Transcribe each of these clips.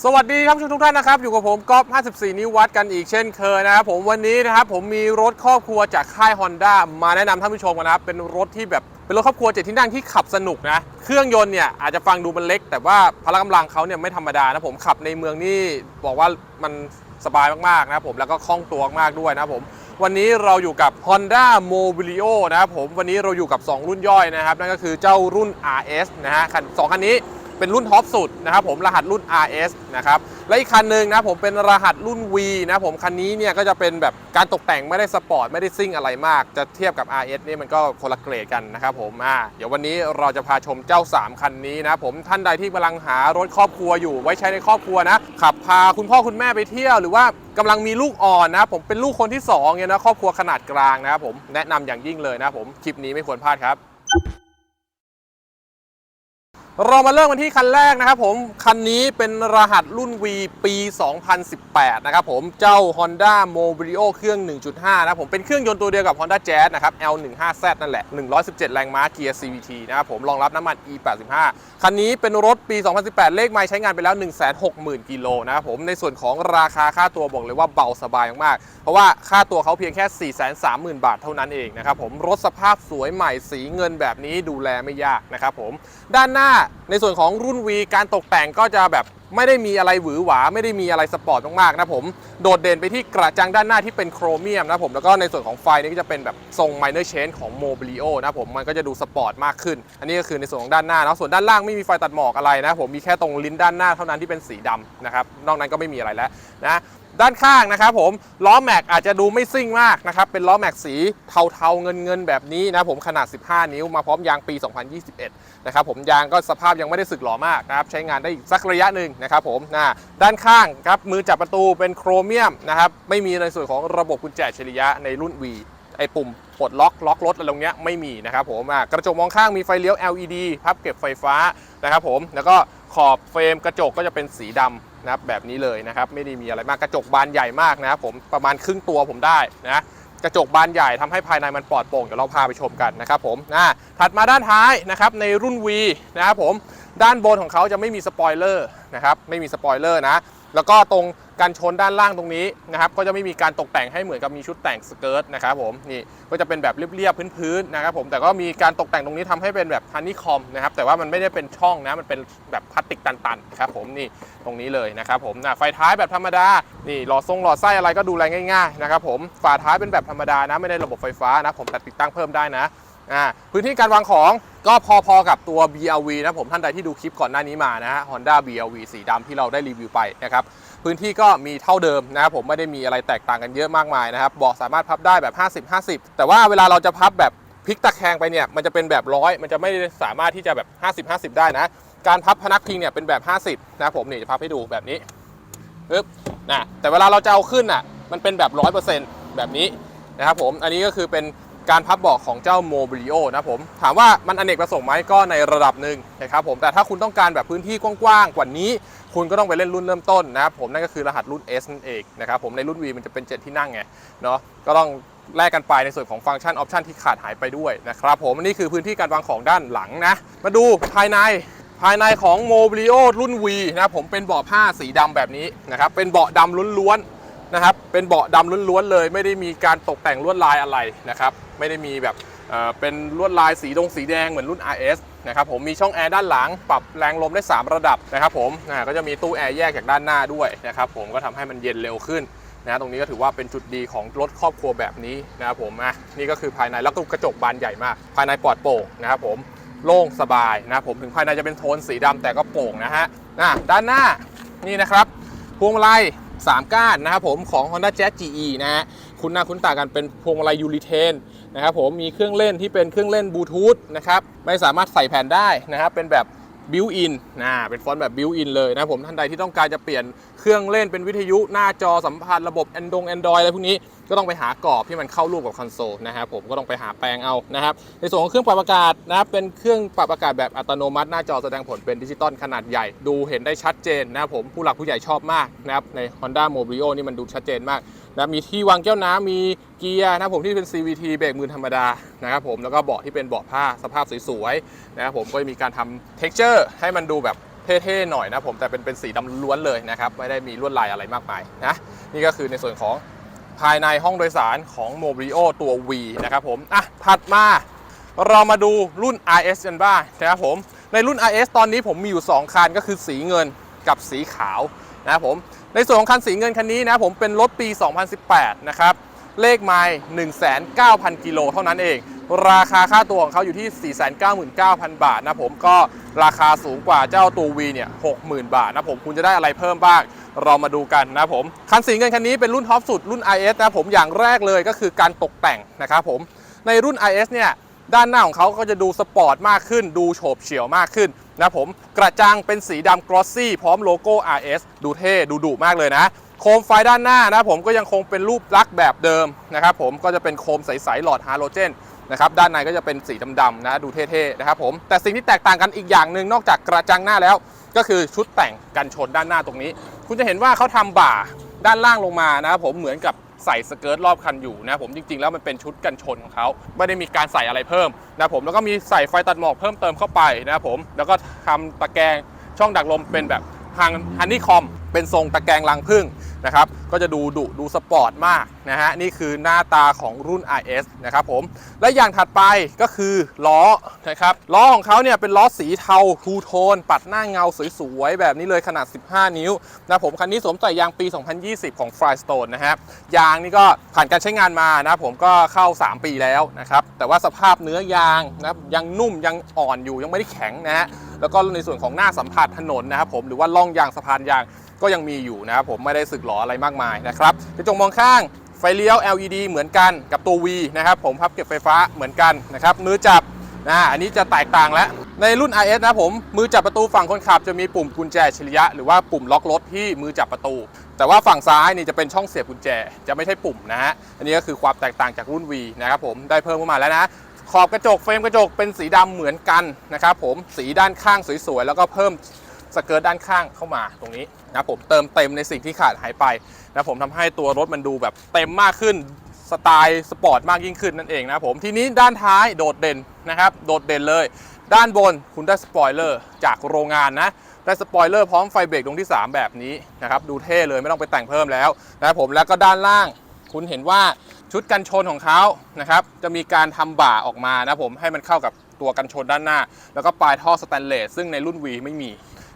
สวัสดีครับทุกท่านนะครับ อยู่กับผมก๊อฟ54 นิ้ววัดกันอีกเช่นเคยนะครับผมวันนี้นะครับผมมีรถครอบครัวจากค่าย Honda มาแนะนำท่านผู้ชมกันนะครับ เป็นรถที่แบบเป็นรถครอบครัวเจ็ดที่นั่งที่ขับสนุกนะ เครื่องยนต์เนี่ยอาจจะฟังดูมันเล็ก แต่ว่าพละกำลังเขาเนี่ยไม่ธรรมดานะผมขับในเมืองนี่บอกว่ามันสบายมากๆนะครับผมแล้วก็คล่องตัวมากด้วยนะครับผมวันนี้เราอยู่กับ Honda Mobilio นะครับผมวันนี้เราอยู่กับ 2 รุ่นย่อยนะครับนั่นก็คือเจ้ารุ่น RS นะฮะคันสองคันนี้ เป็นรุ่นท็อปสุดนะครับผมรหัสรุ่น RS นะครับและอีกคันหนึ่งนะผมเป็นรหัสรุ่น V นะผมคันนี้เนี่ยก็จะเป็นแบบการตกแต่งไม่ได้สปอร์ตไม่ได้ซิ่งอะไรมาก จะเทียบกับ RS นี่มันก็คนละเกรดกันนะครับผมอ่าเดี๋ยววันนี้เราจะพาชมเจ้า 3 คันนี้นะผมท่านใดที่กำลังหารถครอบครัวอยู่ไว้ใช้ในครอบครัวนะขับพาคุณพ่อคุณแม่ไปเที่ยวหรือว่ากำลังมีลูกอ่อนนะผมเป็นลูกคนที่2เนี่ยนะครอบครัวขนาดกลางนะครับผมแนะนำอย่างยิ่งเลยนะผมคลิปนี้ไม่ควรพลาดครับ เรามาเริ่มกันที่คันแรกนะครับผม คันนี้เป็นรหัสรุ่น V ปี 2018 นะครับผม เจ้า Honda Mobilio เครื่อง 1.5 นะผม เป็นเครื่องยนต์ตัวเดียวกับ Honda Jazz นะครับ L15Z นั่นแหละ 117 แรงม้าเกียร์ CVT นะครับผม รองรับน้ำมัน E85 คันนี้เป็นรถปี 2018 เลขไมล์ใช้งานไปแล้ว 160,000 กิโลนะครับผม ในส่วนของราคาค่าตัวบอกเลยว่าเบาสบายมากๆ เพราะว่าค่าตัวเขาเพียงแค่ 430,000 บาทเท่านั้นเองนะครับผม รถสภาพสวยใหม่สีเงินแบบนี้ดูแลไม่ยากนะครับผม ด้านหน้าในส่วนของรุ่น V การตกแต่งก็จะแบบไม่ได้มีอะไรหวือหวา ไม่ได้มีอะไรสปอร์ตมากๆนะผม โดดเด่นไปที่กระจังด้านหน้าที่เป็นโครเมียมนะผม แล้วก็ในส่วนของไฟนี่ก็จะเป็นแบบทรง minor change ของ Mobilio นะผม มันก็จะดูสปอร์ตมากขึ้น อันนี้ก็คือในส่วนของด้านหน้านะส่วนด้านล่างไม่มีไฟตัดหมอกอะไรนะผมมีแค่ตรงลิ้นด้านหน้าเท่านั้นที่เป็นสีดำนะครับนอกนั้นก็ไม่มีอะไรแล้วนะ ด้านข้างนะครับผมล้อแม็กอาจจะดูไม่ซิ่งมากนะครับเป็นล้อแม็กสีเทาๆเงินเงินๆแบบนี้นะผมขนาด 15 นิ้วมาพร้อมยางปี 2021 นะครับผมยางก็สภาพยังไม่ได้สึกหรอมากนะครับใช้งานได้อีกสักระยะหนึ่งนะครับผมนะด้านข้างครับมือจับประตูเป็นโครเมียมนะครับไม่มีในส่วนของระบบกุญแจอัจฉริยะในรุ่น V ไอปุ่มปลดล็อกล็อกรถอะไรตรงเนี้ยไม่มีนะครับผมกระจกมองข้างมีไฟเลี้ยว LED พับเก็บไฟฟ้านะครับผมแล้วก็ขอบเฟรมกระจกก็จะเป็นสีดำ นะครับแบบนี้เลยนะครับไม่ได้มีอะไรมากกระจกบานใหญ่มากนะครับผมประมาณครึ่งตัวผมได้นะกระจกบานใหญ่ทำให้ภายในมันปลอดโปร่งเดี๋ยวเราพาไปชมกันนะครับผมนะถัดมาด้านท้ายนะครับในรุ่น V นะครับผมด้านบนของเขาจะไม่มีสปอยเลอร์นะครับไม่มีสปอยเลอร์นะแล้วก็ตรง กันชนด้านล่างตรงนี้นะครับก็จะไม่มีการตกแต่งให้เหมือนกับมีชุดแต่งสเกิร์ตนะครับผมนี่ก็จะเป็นแบบเรียบๆพื้นๆนะครับผมแต่ก็มีการตกแต่งตรงนี้ทำให้เป็นแบบฮันนี่คอมนะครับแต่ว่ามันไม่ได้เป็นช่องนะมันเป็นแบบพลาสติกตันๆครับผมนี่ตรงนี้เลยนะครับผมนะไฟท้ายแบบธรรมดานี่หลอดทรงหลอดไส้อะไรก็ดูแลง่ายๆนะครับผมฝาท้ายเป็นแบบธรรมดานะไม่ได้ระบบไฟฟ้านะผมแต่ติดตั้งเพิ่มได้นะพื้นที่การวางของก็พอๆกับตัว BRV นะผมท่านใดที่ดูคลิปก่อนหน้านี้มานะฮะ Honda BRV สีดำที่เราได้รีวิวไปนะครับ พื้นที่ก็มีเท่าเดิมนะครับผมไม่ได้มีอะไรแตกต่างกันเยอะมากมายนะครับเบาะสามารถพับได้แบบ 50 50 แต่ว่าเวลาเราจะพับแบบพลิกตะแคงไปเนี่ยมันจะเป็นแบบร้อยมันจะไม่สามารถที่จะแบบ 50 50 ได้นะ การพับพนักพิงเนี่ยเป็นแบบ 50 นะครับผมนี่จะพับให้ดูแบบนี้ปึ๊บนะแต่เวลาเราจะเอาขึ้นอะมันเป็นแบบ 100%แบบนี้นะครับผมอันนี้ก็คือเป็นการพับเบาะของเจ้า Mobilio นะผมถามว่ามันอเนกประสงค์ไหมก็ในระดับหนึ่งนะครับผมแต่ถ้าคุณต้องการแบบพื้นที่กว้างๆกว่านี้ คุณก็ต้องไปเล่นรุ่นเริ่มต้นนะครับผมนั่นก็คือรหัสรุ่น S นั่นเองนะครับผมในรุ่น V มันจะเป็น 7 ที่นั่งไงเนาะก็ต้องแลกกันไปในส่วนของฟังก์ชันออปชันที่ขาดหายไปด้วยนะครับผมนี่คือพื้นที่การวางของด้านหลังนะ มาดูภายในภายในของ Mobilio รุ่น V นะผมเป็นเบาะผ้าสีดำแบบนี้นะครับเป็นเบาะดำล้วนๆนะครับเป็นเบาะดำล้วนๆเลย ไม่ได้มีการตกแต่งลวดลายอะไรนะครับไม่ได้มีแบบ เอ่อเป็นลวดลายสีดงสีแดงเหมือนรุ่น RS นะครับผมมีช่องแอร์ด้านหลังปรับแรงลมได้ 3 ระดับนะครับผมก็จะมีตู้แอร์แยกจากด้านหน้าด้วยนะครับผมก็ทำให้มันเย็นเร็วขึ้นนะตรงนี้ก็ถือว่าเป็นจุดดีของรถครอบครัวแบบนี้นะครับผมอะนี่ก็คือภายในแล้วก็กระจกบานใหญ่มาก ภายในปลอดโปร่งนะครับผมโล่งสบายนะครับผมถึงภายในจะเป็นโทนสีดำแต่ก็โปร่งนะฮะอะด้านหน้านี่นะครับพวงมาลัย3ก้านนะครับผมของ Honda Jazz GE นะฮะคุณหน้าคุ้นตากันเป็นพวงมาลัยยูริเทน นะครับผมมีเครื่องเล่นที่เป็นเครื่องเล่นบลูทูธนะครับไม่สามารถใส่แผ่นได้นะครับเป็นแบบบิวอินนะเป็นฟอนต์แบบบิวอินเลยนะผมท่านใดที่ต้องการจะเปลี่ยน เครื่องเล่นเป็นวิทยุหน้าจอสัมผัสระบบ a n d r o i d Android อะไรพวกนี้ก็ต้องไปหากรอบที่มันเข้ารูปกับคอนโซลนะครับผมก็ต้องไปหาแปลงเอานะครับในส่วนของเครื่องปรับอากาศนะครับเป็นเครื่องปรับอากาศแบบอัตโนมัติหน้าจอแสดงผลเป็นดิจิตอลขนาดใหญ่ ดูเห็นได้ชัดเจนนะครับผมผู้หลักผู้ใหญ่ชอบมากนะครับใน Honda Mobilio นี่มันดูชัดเจนมากนะมีที่วางแก้วน้ำมีเกียร์นะครับผมที่เป็น CVT เบรกมือธรรมดานะครับผมแล้วก็เบาะที่เป็นเบาะผ้าสภาพสวยๆนะครับผมก็จะมีการทำ texture ให้มันดูแบบ เท่ๆหน่อยนะผมแต่เป็นเป็นสีดำล้วนเลยนะครับไม่ได้มีลวดลายอะไรมากมายนะนี่ก็คือในส่วนของภายในห้องโดยสารของ m o b r i o ตัว V นะครับผมอะถัดมาเรามาดูรุ่น RS กันบ้างนะครับผมในรุ่น RS ตอนนี้ผมมีอยู่ 2 คันก็คือสีเงินกับสีขาวนะครับผมในส่วนของคันสีเงินคันนี้นะผมเป็นรถปี 2018 นะครับ เลขไมล์1,900 กิโลเท่านั้นเอง ราคาค่าตัวของเขาอยู่ที่ 499,000 บาทนะผมก็ราคาสูงกว่าเจ้าตัว V เนี่ย 60,000 บาทนะผมคุณจะได้อะไรเพิ่มบ้างเรามาดูกันนะผม คันสีเงินคันนี้เป็นรุ่นท็อปสุดรุ่น IS นะผมอย่างแรกเลยก็คือการตกแต่งนะครับผมในรุ่น IS เนี่ยด้านหน้าของเขาก็จะดูสปอร์ตมากขึ้น ดูโฉบเฉี่ยวมากขึ้น นะผมกระจังเป็นสีดำกรอสซี่พร้อมโลโก้ RS ดูเท่ดูดุมากเลยนะ โคมไฟด้านหน้านะผมก็ยังคงเป็นรูปลักษณ์แบบเดิมนะครับผมก็จะเป็นโคมใสๆหลอดฮาโลเจนนะครับด้านในก็จะเป็นสีดำๆนะดูเท่ๆนะครับผมแต่สิ่งที่แตกต่างกันอีกอย่างหนึ่งนอกจากกระจังหน้าแล้ว ก็คือชุดแต่งกันชนด้านหน้าตรงนี้ คุณจะเห็นว่าเขาทำบ่าด้านล่างลงมานะครับผมเหมือนกับ ใส่สเกิร์ตรอบคันอยู่นะผมจริง ๆ แล้วมันเป็นชุดกันชนของเขาไม่ได้มีการใส่อะไรเพิ่มนะผมแล้วก็มีใส่ไฟตัดหมอกเพิ่มเติมเข้าไปนะผมแล้วก็ทำตะแกรงช่องดักลมเป็นแบบฮังฮันนี่คอมเป็นทรงตะแกรงรังผึ้ง นะครับก็จะดูดุดูสปอร์ตมากนะฮะนี่คือหน้าตาของรุ่น RS นะครับผมและอย่างถัดไปก็คือล้อนะครับล้อของเขาเนี่ยเป็นล้อสีเทาทูโทน ปัดหน้าเงาสวยๆ แบบนี้เลยขนาด 15 นิ้วนะผมคันนี้สวมใส่ยางปี 2020 ของ Firestone นะฮะยางนี่ก็ผ่านการใช้งานมานะผมก็เข้า 3 ปีแล้วนะครับแต่ว่าสภาพเนื้อยางนะครับยังนุ่มยังอ่อนอยู่ยังไม่ได้แข็งนะฮะแล้วก็ในส่วนของหน้าสัมผัสถนนนะครับผมหรือว่าล่องยางสะพานยาง ก็ยังมีอยู่นะครับผมไม่ได้สึกหรออะไรมากมายนะครับกระจกมองข้างไฟเลี้ยว LED เหมือนกันกับตัว V นะครับผมพับเก็บไฟฟ้าเหมือนกันนะครับมือจับนะอันนี้จะแตกต่างแล้วในรุ่น RS นะผมมือจับประตูฝั่งคนขับจะมีปุ่มกุญแจอัจฉริยะ หรือว่าปุ่มล็อกรถที่มือจับประตู แต่ว่าฝั่งซ้ายนี่จะเป็นช่องเสียบกุญแจจะไม่ใช่ปุ่มนะฮะอันนี้ก็คือความแตกต่างจากรุ่น V นะครับผมได้เพิ่มเข้ามาแล้วนะขอบกระจกเฟรมกระจกเป็นสีดำเหมือนกันนะครับผมสีด้านข้างสวยๆแล้วก็เพิ่ม สเกิร์ตด้านข้างเข้ามาตรงนี้นะผมเติมเต็มในสิ่งที่ขาดหายไปนะผมทำให้ตัวรถมันดูแบบเต็มมากขึ้นสไตล์สปอร์ตมากยิ่งขึ้นนั่นเองนะผมทีนี้ด้านท้ายโดดเด่นนะครับโดดเด่นเลย ด้านบนคุณได้สปอยเลอร์จากโรงงานนะได้สปอยเลอร์พร้อมไฟเบรกดวงที่ 3 แบบนี้นะครับดูเท่เลยไม่ต้องไปแต่งเพิ่มแล้วนะครับผมแล้วก็ด้านล่างคุณเห็นว่าชุดกันชนของเขานะครับจะมีการทำบ่าออกมานะผมให้มันเข้ากับตัวกันชนด้านหน้า แล้วก็ปลายท่อสแตนเลสซึ่งในรุ่น V ไม่มี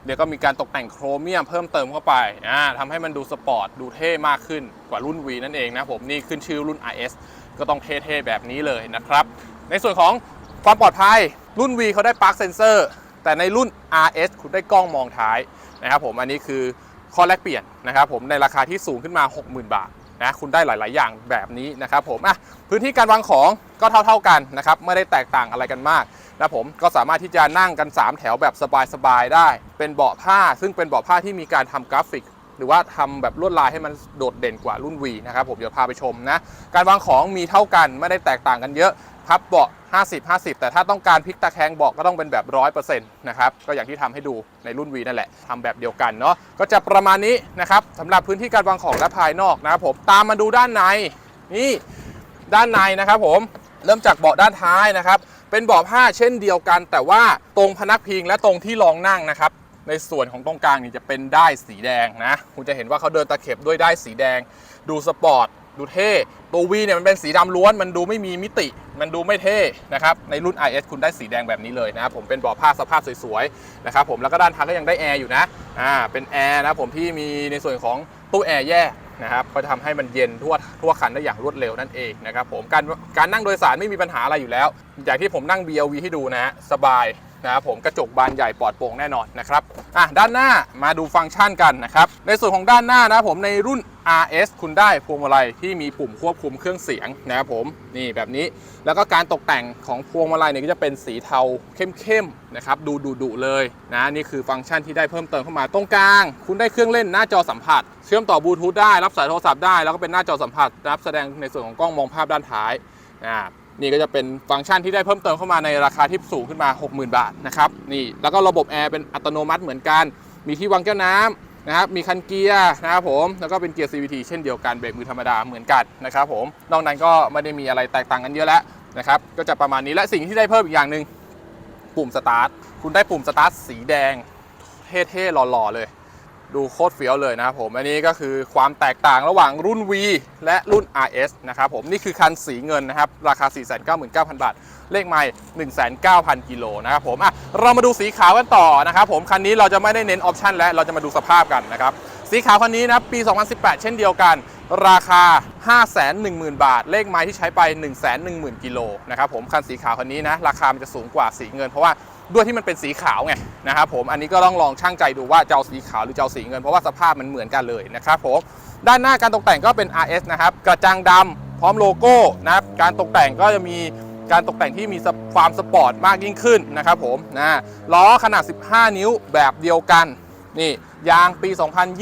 เดี๋ยวก็มีการตกแต่งโครเมียมเพิ่มเติมเข้าไปอ่าทำให้มันดูสปอร์ตดูเท่มากขึ้นกว่ารุ่น V นั่นเองนะผมนี่ขึ้นชื่อรุ่น RS ก็ต้องเท่ๆแบบนี้เลยนะครับ ในส่วนของความปลอดภัยรุ่น V เขาได้ปาร์คเซนเซอร์แต่ในรุ่น RS คุณได้กล้องมองท้ายนะครับผมอันนี้คือข้อแลกเปลี่ยนนะครับผมในราคาที่สูงขึ้นมา 60,000 บาท นะคุณได้หลาย ๆ อย่างแบบนี้นะครับผมอะพื้นที่การวางของก็เท่า ๆกันนะครับไม่ได้แตกต่างอะไรกันมากนะผมก็สามารถที่จะนั่งกัน 3 แถวแบบสบาย ๆ ได้ เป็นเบาะผ้า ซึ่งเป็นเบาะผ้าที่มีการทำกราฟิก หรือว่าทำแบบลวดลายให้มันโดดเด่นกว่ารุ่น V นะครับผมเดี๋ยวพาไปชมนะการวางของมีเท่ากันไม่ได้แตกต่างกันเยอะ พับเบาะ 50 50 แต่ถ้าต้องการพลิกตะแคงเบาะก็ต้องเป็นแบบ 100%นะครับ ก็อย่างที่ทำให้ดูในรุ่น V นั่นแหละทำแบบเดียวกันเนาะ ก็จะประมาณนี้นะครับสำหรับพื้นที่การวางของและภายนอกนะครับผม ตามมาดูด้านใน นี่ด้านในนะครับผม เริ่มจากเบาะด้านท้ายนะครับ เป็นเบาะผ้าเช่นเดียวกัน แต่ว่าตรงพนักพิงและตรงที่รองนั่งนะครับ ในส่วนของตรงกลางนี่จะเป็นด้ายสีแดงนะ คุณจะเห็นว่าเขาเดินตะเข็บด้วยด้ายสีแดง ดูสปอร์ต ดูเท่ตัววีเนี่ยมันเป็นสีดำล้วน มันดูไม่มีมิติ มันดูไม่เท่นะครับ ในรุ่น IS คุณได้สีแดงแบบนี้เลยนะครับผมเป็นเบาะผ้าสภาพสวยๆนะครับผมแล้วก็ด้านท้ายก็ยังได้แอร์อยู่นะอ่าเป็นแอร์นะผมที่มีในส่วนของตู้แอร์แยกนะครับก็จะทำให้มันเย็นทั่วทั่วคันได้อย่างรวดเร็วนั่นเองนะครับผมการการนั่งโดยสารไม่มีปัญหาอะไรอยู่แล้ว อย่างที่ผมนั่ง BLV ให้ดูนะฮะสบาย นะครับผมกระจกบานใหญ่ปลอดโปร่งแน่นอนนะครับอะด้านหน้ามาดูฟังก์ชันกันนะครับในส่วนของด้านหน้านะผมในรุ่น RS คุณได้พวงมาลัยที่มีปุ่มควบคุมเครื่องเสียงนะครับผมนี่แบบนี้แล้วก็การตกแต่งของพวงมาลัยเนี่ยก็จะเป็นสีเทาเข้มๆนะครับดูดุดุๆเลยนะนี่คือฟังก์ชันที่ได้เพิ่มเติมเข้ามาตรงกลาง คุณได้เครื่องเล่นหน้าจอสัมผัส เชื่อมต่อบลูทูธได้รับสายโทรศัพท์ได้แล้วก็เป็นหน้าจอสัมผัสรับแสดงในส่วนของกล้องมองภาพด้านท้ายอ่า นี่ก็จะเป็นฟังก์ชันที่ได้เพิ่มเติมเข้ามาในราคาที่สูงขึ้นมา 60,000 บาทนะครับนี่แล้วก็ระบบแอร์เป็นอัตโนมัติเหมือนกัน มีที่วางแก้วน้ำนะครับมีคันเกียร์นะครับผมแล้วก็เป็นเกียร์ CVT เช่นเดียวกันเบรกมือธรรมดาเหมือนกันนะครับผมนอกนั้นก็ไม่ได้มีอะไรแตกต่างกันเยอะแล้วนะครับก็จะประมาณนี้และสิ่งที่ได้เพิ่มอีกอย่างหนึ่งปุ่มสตาร์ทคุณได้ปุ่มสตาร์ทสีแดงเท่ๆหล่อๆเลย ดูโคตรเฟี้ยวเลยนะครับผมอันนี้ก็คือความแตกต่างระหว่างรุ่น V และรุ่น RS นะครับผมนี่คือคันสีเงินนะครับ ราคา 499,000 บาท เลขไม่19,000กิโลนะครับผมอะเรามาดูสีขาวกันต่อนะครับผมคันนี้เราจะไม่ได้เน้นออปชันและเราจะมาดูสภาพกันนะครับสีขาวคันนี้นะครับปี 2018 เช่นเดียวกัน ราคา 510,000 บาท เลขไม้ที่ใช้ไป 110,000 กิโลนะครับผมคันสีขาวคันนี้นะราคามันจะสูงกว่าสีเงินเพราะว่า ด้วยที่มันเป็นสีขาวไงนะครับผมอันนี้ก็ต้องลองช่างใจดูว่าจะเอาสีขาวหรือจะเอาสีเงินเพราะว่าสภาพมันเหมือนกันเลยนะครับผมด้านหน้าการตกแต่งก็เป็น RS นะครับกระจังดำพร้อมโลโก้นะครับการตกแต่งก็จะมีการตกแต่งที่มีความสปอร์ตมากยิ่งขึ้นนะครับผมนะล้อขนาด 15 นิ้วแบบเดียวกันนี่ยางปี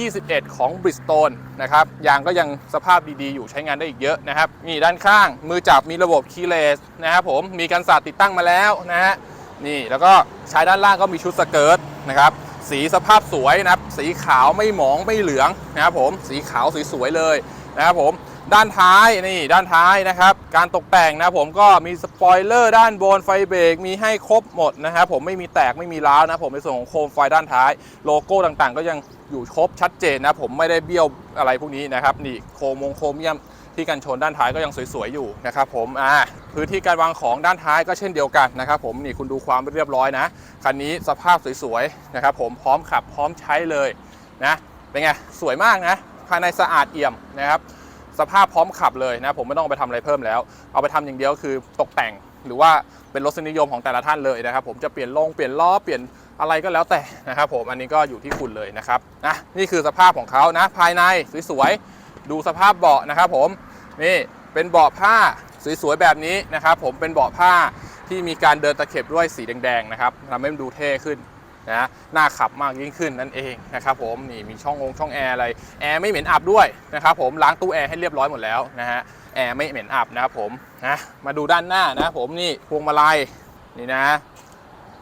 2021 ของ Bridgestone นะครับยางก็ยังสภาพดีๆ อยู่ใช้งานได้อีกเยอะนะครับนี่ด้านข้างมือจับมีระบบ keyless นะครับผมมีกันสาดติดตั้งมาแล้วนะฮะ นี่แล้วก็ใช้ด้านล่างก็มีชุดสเกิร์ตนะครับสีสภาพสวยนะครับสีขาวไม่หมองไม่เหลืองนะครับผมสีขาวสวยๆเลยนะครับผมด้านท้ายนี่ด้านท้ายนะครับ การตกแต่งนะครับผมก็มีสปอยเลอร์ด้านบนไฟเบรกมีให้ครบหมดนะครับผมไม่มีแตกไม่มีร้าวนะผมในส่วนของโคมไฟด้านท้าย โลโก้ต่างๆ ก็ยังอยู่ครบชัดเจนนะผมไม่ได้เบี้ยวอะไรพวกนี้นะครับนี่โคมงโครเมียม ที่กันชนด้านท้ายก็ยังสวยๆอยู่นะครับผมอ่าพื้นที่การวางของด้านท้ายก็เช่นเดียวกันนะครับผมนี่คุณดูความเรียบร้อยนะคันนี้สภาพสวยๆนะครับผมพร้อมขับพร้อมใช้เลยนะเป็นไงสวยมากนะภายในสะอาดเอี่ยมนะครับสภาพพร้อมขับเลยนะผมไม่ต้องไปทำอะไรเพิ่มแล้ว เอาไปทำอย่างเดียวคือตกแต่งหรือว่าเป็นรสนิยมของแต่ละท่านเลยนะครับผมจะเปลี่ยนลงเปลี่ยนล้อเปลี่ยนอะไรก็แล้วแต่นะครับผมอันนี้ก็อยู่ที่คุณเลยนะครับนะนี่คือสภาพของเขานะภายในสวยๆ ดูสภาพเบาะนะครับผมนี่เป็นเบาะผ้าสวยๆแบบนี้นะครับผมเป็นเบาะผ้าที่มีการเดินตะเข็บด้วยสีแดงๆนะครับทำให้มันดูเท่ขึ้นนะน่าขับมากยิ่งขึ้นนั่นเองนะครับผมนี่มีช่ององช่องแอร์อะไรแอร์ไม่เหม็นอับด้วยนะครับผมล้างตู้แอร์ให้เรียบร้อยหมดแล้วนะฮะแอร์ไม่เหม็นอับนะครับผมนะมาดูด้านหน้านะผมนี่พวงมาลัยนี่นะ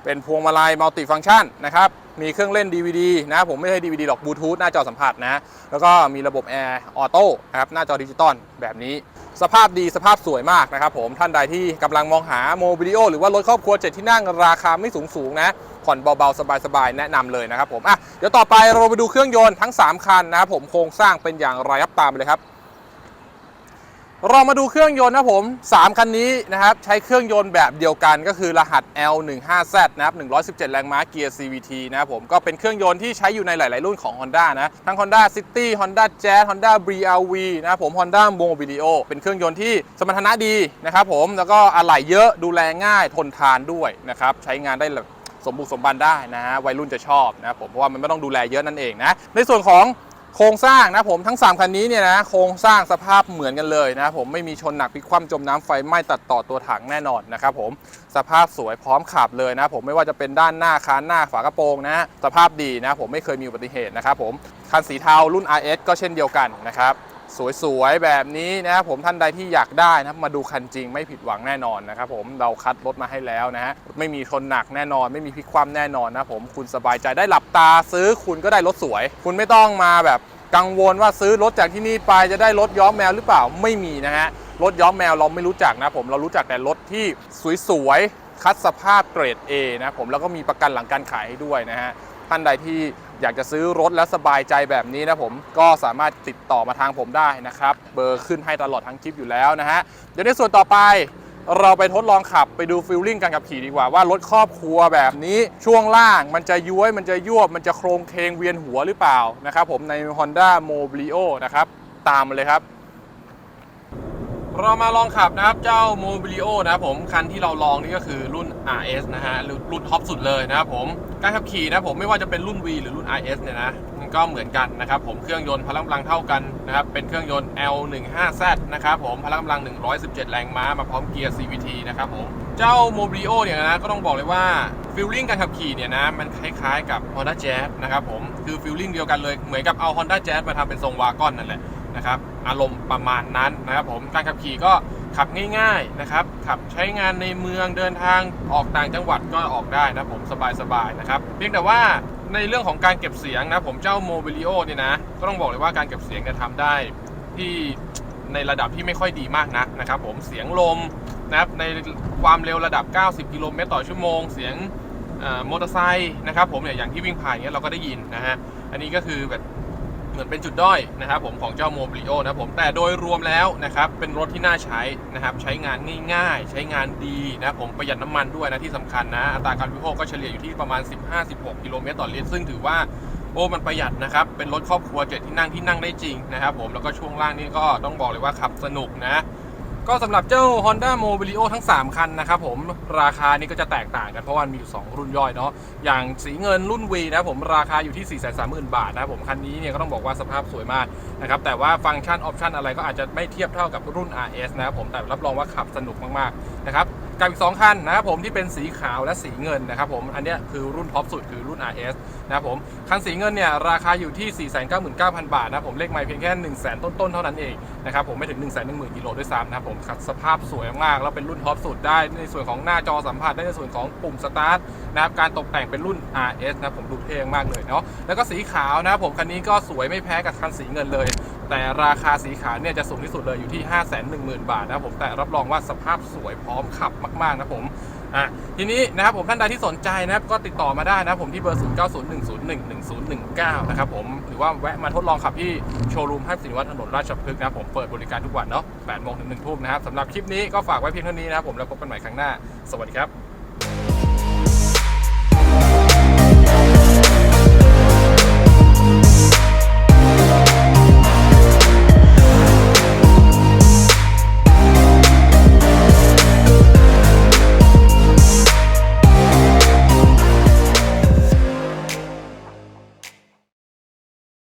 เป็นพวงมาลัยมัลติฟังก์ชันนะครับ มีเครื่องเล่น DVD นะผมไม่ใช่ DVD หรอกบลูทูธหน้าจอสัมผัสนะ แล้วก็มีระบบแอร์ออโต้นะครับหน้าจอดิจิตอลแบบนี้ สภาพดีสภาพสวยมากนะครับผมท่านใดที่กำลังมองหาโมบิลิโอหรือว่ารถครอบครัวเจ็ดที่นั่งราคาไม่สูงสูงๆนะผ่อนเบาๆ สบายๆ แนะนำเลยนะครับผมอะเดี๋ยวต่อไปเราไปดูเครื่องยนต์ทั้ง 3 คันนะครับผมโครงสร้างเป็นอย่างไรครับตามไปเลยครับ เรามาดูเครื่องยนต์นะผม 3 คันนี้นะครับ ใช้เครื่องยนต์แบบเดียวกันก็คือรหัส L15Z นะครับ 117 แรงม้าเกียร์ CVT นะครับผม ก็เป็นเครื่องยนต์ที่ใช้อยู่ในหลาย ๆ รุ่นของ Honda นะ ทั้ง Honda City Honda Jazz Honda BRV นะครับผม Honda Mobilio เป็นเครื่องยนต์ที่สมรรถนะดีนะครับผม แล้วก็อะไหล่เยอะดูแลง่ายทนทานด้วยนะครับ ใช้งานได้แบบสมบูรณ์สมบันได้นะฮะวัยรุ่นจะชอบนะครับผมเพราะว่ามันไม่ต้องดูแลเยอะนั่นเองนะในส่วนของ โครงสร้างนะผมทั้ง 3 คันนี้เนี่ยนะโครงสร้างสภาพเหมือนกันเลยนะผมไม่มีชนหนักพลิกคว่ำจมน้ำไฟไหม้ตัดต่อตัวถังแน่นอนนะครับผมสภาพสวยพร้อมขับเลยนะผมไม่ว่าจะเป็นด้านหน้าคานหน้าฝากระโปรงนะสภาพดีนะผมไม่เคยมีอุบัติเหตุนะครับผมคันสีเทารุ่น RS ก็เช่นเดียวกันนะครับ สวยๆ แบบนี้นะครับผมท่านใดที่อยากได้นะครับมาดูคันจริงไม่ผิดหวังแน่นอนนะครับผมเราคัดรถมาให้แล้วนะฮะไม่มีชนหนักแน่นอน ไม่มีพลิกคว่ำแน่นอนนะผมคุณสบายใจได้หลับตาซื้อคุณก็ได้รถสวย คุณไม่ต้องมาแบบกังวลว่าซื้อรถจากที่นี่ไปจะได้รถย้อมแมวหรือเปล่าไม่มีนะฮะรถย้อมแมวเราไม่รู้จักนะผมเรารู้จักแต่รถที่สวยๆคัดสภาพเกรด A นะผมแล้วก็มีประกันหลังการขายให้ด้วยนะฮะ ท่านใดที่อยากจะซื้อรถและสบายใจแบบนี้นะผมก็สามารถติดต่อมาทางผมได้นะครับเบอร์ขึ้นให้ตลอดทั้งคลิปอยู่แล้วนะฮะเดี๋ยวในส่วนต่อไปเราไปทดลองขับไปดูฟิลลิ่งการขับขี่ดีกว่าว่ารถครอบครัวแบบนี้ช่วงล่างมันจะย้วยมันจะยวบมันจะโครงเคงเวียนหัวหรือเปล่านะครับผมใน Honda Mobilio นะครับตามมาเลยครับ เรามาลองขับนะครับเจ้า Mobilio นะครับผมคันที่เราลองนี่ก็คือรุ่น RS นะฮะรุ่นรุ่นท็อปสุดเลยนะครับผมการขับขี่นะผมไม่ว่าจะเป็นรุ่น V หรือรุ่น RS เนี่ยนะมันก็เหมือนกันนะครับผมเครื่องยนต์พลังกำลังเท่ากันนะครับเป็นเครื่องยนต์ L15Z นะครับผมพลังกำลัง 117 แรงม้ามาพร้อมเกียร์ CVT นะครับผมเจ้า Mobilio เนี่ยนะก็ต้องบอกเลยว่าฟีลลิ่งการขับขี่เนี่ยนะมันคล้ายๆกับ Honda Jazz นะครับผมคือฟีลลิ่งเดียวกันเลยเหมือนกับเอา Honda Jazz มาทำเป็นทรงวากอนนั่นแหละ นะครับอารมณ์ประมาณนั้นนะครับผมการขับขี่ก็ขับง่ายๆนะครับขับใช้งานในเมืองเดินทางออกต่างจังหวัดก็ออกได้นะผมสบายๆนะครับเพียงแต่ว่าในเรื่องของการเก็บเสียงนะผมเจ้าโมบิลิโอเนี่ยนะก็ต้องบอกเลยว่าการเก็บเสียงเนี่ยทำได้ที่ในระดับที่ไม่ค่อยดีมากนักนะครับผมเสียงลมนะครับในความเร็วระดับ 90 กิโลเมตรต่อชั่วโมง เสียงมอเตอร์ไซค์นะครับผมเนี่ยอย่างที่วิ่งผ่านเนี้ยเราก็ได้ยินนะฮะอันนี้ก็คือแบบ เหมือนเป็นจุดด้อยนะครับผมของเจ้าโมบิโอนะผมแต่โดยรวมแล้วนะครับเป็นรถที่น่าใช้นะครับใช้งานง่ายๆ ใช้งานดีนะผมประหยัดน้ำมันด้วยนะที่สำคัญนะอัตราการวิโภคก็เฉลี่ยอยู่ที่ประมาณ 15-16 กิโลเมตรต่อลิตรซึ่งถือว่าโอ้มันประหยัดนะครับ เป็นรถครอบครัวเจ็ดที่นั่งที่นั่งได้จริงนะครับผมแล้วก็ช่วงล่างนี่ก็ต้องบอกเลยว่าขับสนุกนะ ก็สำหรับเจ้า Honda Mobilio ทั้ง 3 คันนะครับผมราคานี่ก็จะแตกต่างกันเพราะว่ามีอยู่ 2 รุ่นย่อยเนาะอย่างสีเงินรุ่น V นะผมราคาอยู่ที่ 4 3 0 0 0 0 บาทนะครับผมคันนี้เนี่ยก็ต้องบอกว่าสภาพสวยมากนะครับแต่ว่าฟังก์ชันออปชันอะไรก็อาจจะไม่เทียบเท่ากับรุ่น RS นะครับผมแต่รับรองว่าขับสนุกมากๆนะครับ กับอีก 2 คันนะครับผมที่เป็นสีขาวและสีเงินนะครับผมอันนี้คือรุ่นท็อปสุดคือรุ่น RS นะครับผมคันสีเงินเนี่ยราคาอยู่ที่ 499,000 บาทนะครับผมเลขไม่เพียงแค่ 1 0 0 0 0แต้นๆเท่านั้นเองนะครับผมไม่ถึง 1 1 0 0 0 0กิโลด้วยซ้ำนะครับผมสภาพสวยมากแล้วเป็นรุ่นท็อปสุดได้ในส่วนของหน้าจอสัมผัสได้ในส่วนของปุ่มสตาร์ทนะครับการตกแต่งเป็นรุ่น RS นะผมดูเท่มากเลยเนาะแล้วก็สีขาวนะครับผมคันนี้ก็สวยไม่แพ้กับคันสีเงินเลย แต่ราคาสีขาวเนี่ยจะสูงที่สุดเลยอยู่ที่ 5 1 0 0 0 0 บาทนะครับผมแต่รับรองว่าสภาพสวยพร้อมขับมากๆนะครับผมอะทีนี้นะครับผมท่านใดที่สนใจนะครับก็ติดต่อมาได้นะครับผมที่เบอร์ 0901011019 นะครับผมหรือว่าแวะมาทดลองขับที่โชว์รูมห้างสินวัฒน์ถนนราชพฤกษ์นะครับผมเปิดบริการทุกวันเนาะ8โมงถึง1ทุ่มนะครับสำหรับคลิปนี้ก็ฝากไว้เพียงเท่านี้นะครับผมแล้วพบกันใหม่ครั้งหน้า สวัสดีครับ